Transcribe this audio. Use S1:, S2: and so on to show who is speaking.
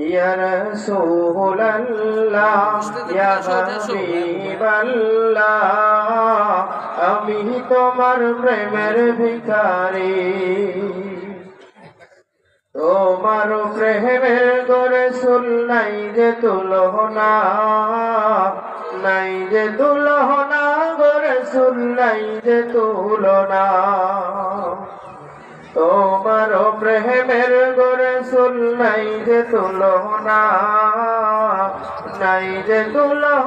S1: ইয়া রাসূলুল্লাহ ইয়া হাবিবাল্লাহ আমি তোমার প্রেমের ভিখারি তোমার প্রেমের করে নাই যে তুলহনা নাই যে তুলহনা করে নাই যে তুলনা। তোমার প্রেমের করে নাই যে তুলনা নাই যে তুলহ